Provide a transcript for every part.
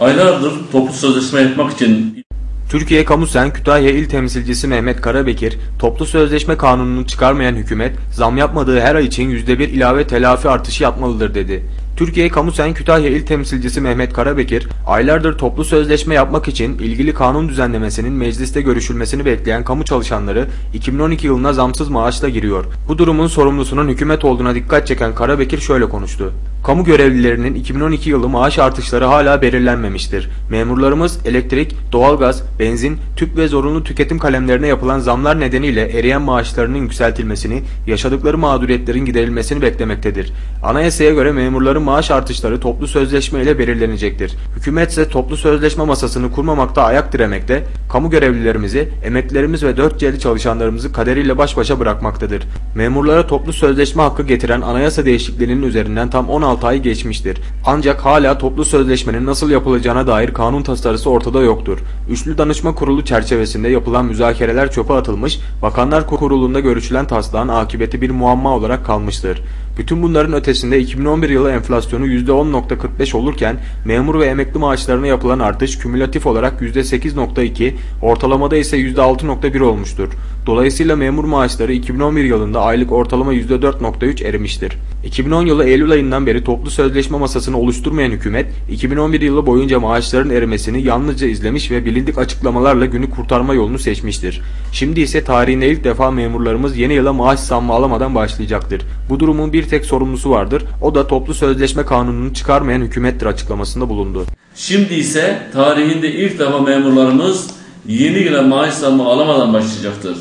Aylardır toplu sözleşme yapmak için Türkiye Kamusen Kütahya İl Temsilcisi Mehmet Karabekir, toplu sözleşme kanununu çıkarmayan hükümet, zam yapmadığı her ay için %1 ilave telafi artışı yapmalıdır dedi. Türkiye Kamusen Kütahya İl Temsilcisi Mehmet Karabekir, aylardır toplu sözleşme yapmak için ilgili kanun düzenlemesinin mecliste görüşülmesini bekleyen kamu çalışanları 2012 yılına zamsız maaşla giriyor. Bu durumun sorumlusunun hükümet olduğuna dikkat çeken Karabekir şöyle konuştu. Kamu görevlilerinin 2012 yılı maaş artışları hala belirlenmemiştir. Memurlarımız elektrik, doğalgaz, benzin, tüp ve zorunlu tüketim kalemlerine yapılan zamlar nedeniyle eriyen maaşlarının yükseltilmesini, yaşadıkları mağduriyetlerin giderilmesini beklemektedir. Anayasaya göre memurların maaş artışları toplu sözleşme ile belirlenecektir. Hükümet ise toplu sözleşme masasını kurmamakta ayak diremekte, kamu görevlilerimizi, emeklilerimiz ve 4C'li çalışanlarımızı kaderiyle baş başa bırakmaktadır. Memurlara toplu sözleşme hakkı getiren anayasa değişikliğinin üzerinden tam 16 ay geçmiştir. Ancak hala toplu sözleşmenin nasıl yapılacağına dair kanun tasarısı ortada yoktur. Üçlü Danışma Kurulu çerçevesinde yapılan müzakereler çöpe atılmış, Bakanlar Kurulu'nda görüşülen taslağın akıbeti bir muamma olarak kalmıştır. Bütün bunların ötesinde 2011 yılı enflasyonu %10.45 olurken memur ve emekli maaşlarına yapılan artış kümülatif olarak %8.2, ortalamada ise %6.1 olmuştur. Dolayısıyla memur maaşları 2011 yılında aylık ortalama %4.3 erimiştir. 2010 yılı Eylül ayından beri toplu sözleşme masasını oluşturmayan hükümet 2011 yılı boyunca maaşların erimesini yalnızca izlemiş ve bilindik açıklamalarla günü kurtarma yolunu seçmiştir. Şimdi ise tarihinde ilk defa memurlarımız yeni yıla maaş zammı alamadan başlayacaktır. Bu durumun bir tek sorumlusu vardır. O da toplu sözleşme kanununu çıkarmayan hükümettir açıklamasında bulundu. şimdi ise tarihinde ilk defa memurlarımız yeni yıla maaş zammı alamadan başlayacaktır.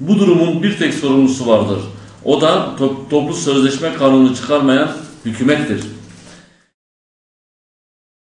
Bu durumun bir tek sorumlusu vardır. O da to- toplu sözleşme kanunu çıkarmayan hükümettir.